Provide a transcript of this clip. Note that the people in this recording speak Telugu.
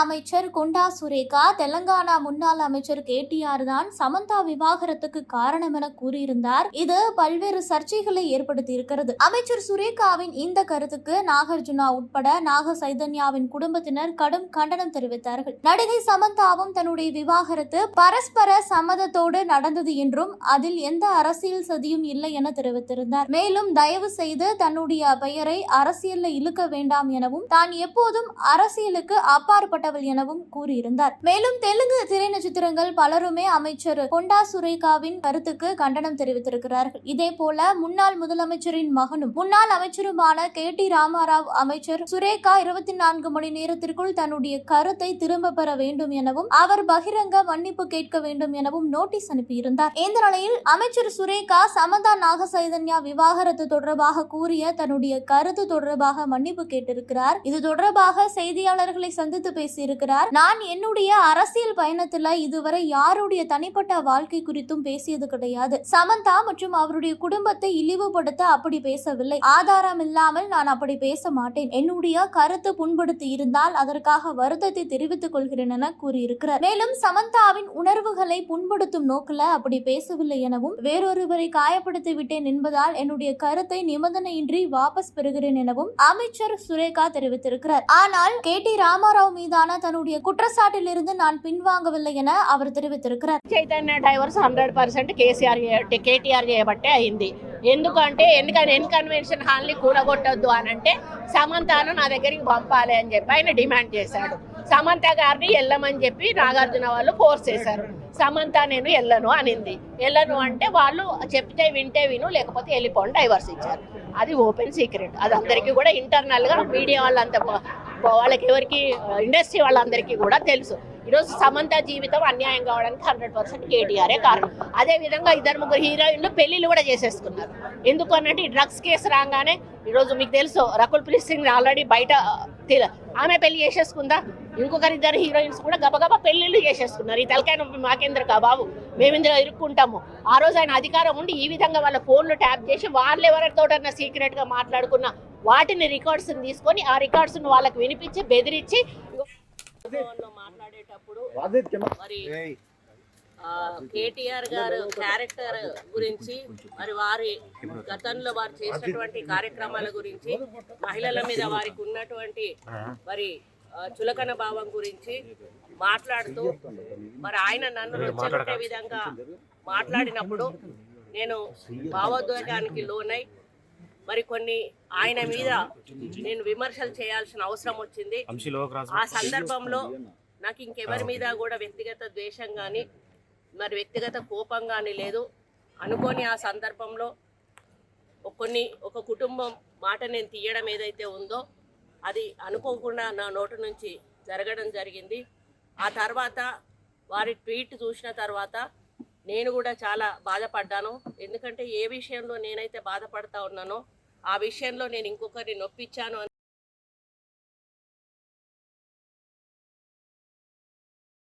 அமைச்சர் கொண்டா சுரேகா தெலங்கானா முன்னாள் அமைச்சர் கேடிஆர் தான் சமந்தா விவாகரத்துக்கு காரணம் என கூறியிருந்தார். இது பல்வேறு சர்ச்சைகளை ஏற்படுத்தி இருக்கிறது அமைச்சர் சுரேகாவின் இந்த கருத்துக்கு நாகார்ஜுனா உட்பட நாக சைதன்யாவின் குடும்பத்தினர் கடும் கண்டனம் தெரிவித்தார்கள். நடிகை சமந்தாவும் தன்னுடைய விவாகரத்து பரஸ்பர சம்மதத்தோடு நடந்தது என்றும் அதில் எந்த அரசியல் சதியும் இல்லை என தெரிவித்திருந்தார். மேலும் தயவு செய்து தன்னுடைய பெயரை அரசியல்ல இழுக்க வேண்டாம் எனவும் தான் எப்போதும் அரசியலுக்கு அப்பாற்பட்ட அப்பாற்பட்டவள் எனவும் கூறியிருந்தார். மேலும் தெலுங்கு திரை நட்சத்திரங்கள் பலருமே அமைச்சர் கொண்டா சுரேகாவின் கருத்துக்கு கண்டனம் தெரிவித்திருக்கிறார்கள். இதே போல முன்னாள் முதலமைச்சரின் மகனும் முன்னாள் அமைச்சருமான கே. டி. ராமாராவ் அமைச்சர் சுரேகா இருபத்தி நான்கு மணி நேரத்திற்குள் தன்னுடைய கருத்தை திரும்ப பெற வேண்டும் எனவும் அவர் பகிரங்க மன்னிப்பு கேட்க வேண்டும் எனவும் நோட்டீஸ் அனுப்பியிருந்தார். இந்த நிலையில் அமைச்சர் சுரேகா சமந்தா நாக சைதன்யா விவாகரத்து தொடர்பாக கூறிய தன்னுடைய கருத்து தொடர்பாக மன்னிப்பு கேட்டிருக்கிறார். இது தொடர்பாக செய்தியாளர்களை சந்தித்து பேசியிருக்கிறார். நான் என்னுடைய அரசியல் பயணத்துல இதுவரை யாருடைய தனிப்பட்ட வாழ்க்கை குறித்தும் பேசியது கிடையாது. சமந்தா மற்றும் அவருடைய குடும்பத்தை இழிவுபடுத்த அப்படி பேசவில்லை. ஆதாரம் இல்லாமல் நான் அப்படி பேச மாட்டேன். என்னுடைய கருத்து புண்படுத்தி இருந்தால் அதற்காக வருத்தத்தை தெரிவித்துக் கொள்கிறேன் என கூறியிருக்கிறார். மேலும் சமந்தாவின் உணர்வுகளை புண்படுத்தும் நோக்கில அப்படி பேசவில்லை எனவும் வேறொருவரை காயப்படுத்தி விட்டேன் என்பதால் என்னுடைய கருத்தை நிபந்தனையின்றி வாபஸ் பெறுகிறேன் எனவும் அமைச்சர் சுரேகா தெரிவித்திருக்கிறார். ஆனால் கே டி ராமாராவ் மீதான தன்னுடைய குற்றச்சாட்டிலிருந்து நான் பின்வாங்கவில்லை என அவர் தெரிவித்திருக்கிறார் Chaitanya divorce hundred percent KCR చే- కేటీఆర్ చేయబట్టే అయింది ఎందుకంటే ఎందుకని ఎన్ కన్వెన్షన్ హాల్ని కూడగొట్టొద్దు అని అంటే సమంతను నా దగ్గరికి పంపాలి అని చెప్పి ఆయన డిమాండ్ చేశాడు సమంత గారిని వెళ్ళమని చెప్పి నాగార్జున వాళ్ళు ఫోర్స్ చేశారు సమంత నేను వెళ్ళను అనింది వెళ్ళను అంటే వాళ్ళు చెప్తే వింటే విను లేకపోతే వెళ్ళిపోండి డైవర్స్ ఇచ్చారు అది ఓపెన్ సీక్రెట్ అది అందరికీ కూడా ఇంటర్నల్ గా మీడియా వాళ్ళంతా ప- వాళ్ళకి ఎవరికి ఇండస్ట్రీ వాళ్ళందరికీ కూడా తెలుసు. ఈరోజు సమంత జీవితం అన్యాయం కావడానికి హండ్రెడ్ పర్సెంట్ కేటీఆరే కారణం. అదే విధంగా ఇద్దరు ముగ్గురు హీరోయిన్లు పెళ్ళిళ్ళు కూడా చేసేసుకున్నారు. ఎందుకు అన్నట్టు ఈ డ్రగ్స్ కేసు రాగానే ఈరోజు మీకు తెలుసు రకుల్ ప్రీత్ సింగ్ ఆల్రెడీ బయట ఆమె పెళ్ళి చేసేసుకుందా? ఇంకొకరి ఇద్దరు హీరోయిన్స్ కూడా గబగబా పెళ్ళిళ్ళు చేసేసుకున్నారు ఈ తలకాయ నొప్పి మాకెందుకు కా బాబు? మేము ఇందులో ఇరుక్కుంటాము. ఆ రోజు ఆయన అధికారం ఉండి ఈ విధంగా వాళ్ళ ఫోన్లు ట్యాప్ చేసి వాళ్ళు ఎవరితోటన్నా సీక్రెట్గా మాట్లాడుకున్న వాటిని రికార్డ్స్ తీసుకొని ఆ రికార్డ్స్ వాళ్ళకి వినిపించి బెదిరించి మాట్లాడేటప్పుడు మరి కేటీఆర్ గారు క్యారెక్టర్ గురించి మరి వారి గతంలో వారు చేసినటువంటి కార్యక్రమాల గురించి మహిళల మీద వారికి ఉన్నటువంటి మరి చులకన భావం గురించి మాట్లాడుతూ మరి ఆయన నన్ను రెచ్చగొట్టే విధంగా మాట్లాడినప్పుడు నేను భావోద్వేగానికి లోనై మరి కొన్ని ఆయన మీద నేను విమర్శలు చేయాల్సిన అవసరం వచ్చింది. ఆ సందర్భంలో నాకు ఇంకెవరి మీద కూడా వ్యక్తిగత ద్వేషం కానీ మరి వ్యక్తిగత కోపం కానీ లేదు. అనుకోని ఆ సందర్భంలో కొన్ని ఒక కుటుంబం మాట నేను తీయడం ఏదైతే ఉందో అది అనుకోకుండా నా నోటి నుంచి జరగడం జరిగింది. ఆ తర్వాత వారి ట్వీట్ చూసిన తర్వాత నేను కూడా చాలా బాధపడ్డాను. ఎందుకంటే ఏ విషయంలో నేనైతే బాధపడతా ఉన్నానో ఆ విషయంలో నేను ఇంకొకరిని నొప్పించాను